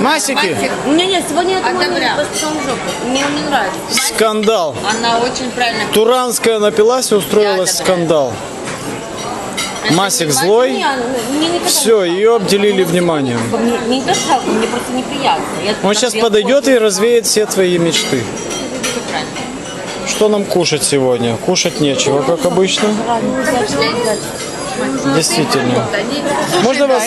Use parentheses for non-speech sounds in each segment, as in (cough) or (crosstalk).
Масики? Не-не, сегодня я думаю, пошел в жопу. Мне он не нравится. Скандал. Она очень правильно. Туранская напилась и устроилась Я скандал. Масик злой. Не, мне никогда Все, ее обделили вниманием. не Мне, мне не то что жалко, мне просто неприятно. Я Он сейчас подойдет и развеет все твои мечты. Что нам кушать сегодня? Кушать нечего, как обычно. Действительно. Можно вас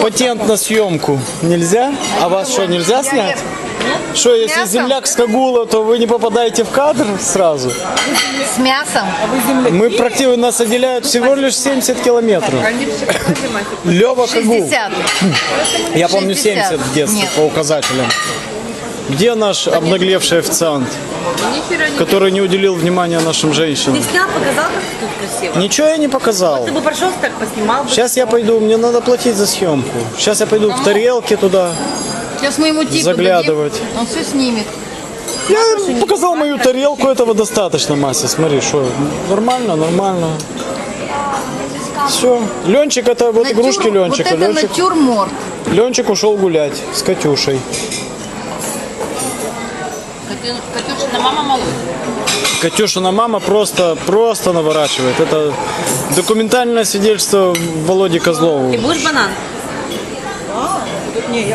патент на съемку? Нельзя? А вас что, нельзя снять? Что, если Мясом? земляк с Кагула, то вы не попадаете в кадр сразу? С мясом. Мы практически нас отделяют всего лишь 70 километров. (coughs) Лева Кагул. 60. Я помню 60. 70 в детстве по указателям. Где наш обнаглевший официант, который не уделил внимания нашим женщинам? Ты снял, показал, как тут красиво? Ничего я не показал. Ты бы прошел, так поснимал бы. Сейчас я пойду, мне надо платить за съемку. Сейчас я пойду в тарелки туда. Сейчас мы ему типу Заглядывать. дадим, Он все снимет. Я показал мою тарелку, этого достаточно, Мася. Смотри, что, нормально, нормально. Все. Ленчик, это вот Натюр- игрушки Ленчика. Вот это Ленчик, натюрморт. Ленчик ушел гулять с Катюшей. Катю- Катюшина мама молодец. Катюшина мама просто, просто наворачивает. Это документальное свидетельство Володи Козлову. Ты будешь банан?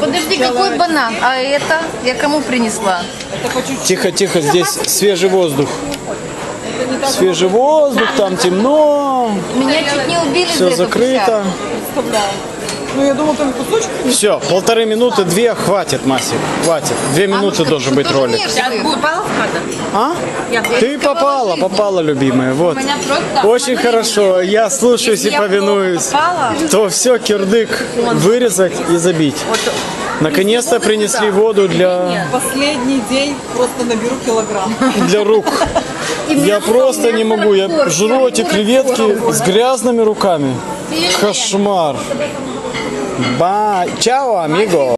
Подожди, какой банан? А это? Я кому принесла? Тихо, тихо, здесь свежий воздух. Свежий воздух, там темно, Меня чуть не убили все закрыто. Ну, я думал, там кусочек. Все, полторы минуты, две хватит, Масик, хватит. Две минуты должен быть ролик. Сейчас попала в кадр? А? Ты попала, попала, любимая, вот. У меня просто... Очень хорошо, я слушаюсь и повинуюсь. Попала? То все, кирдык, вырезать и забить. Наконец-то принесли воду для, Последний день просто наберу килограмм. для рук. (laughs) Я просто не могу, я жру эти креветки с грязными руками. Кошмар. Bye. Chao, amigo.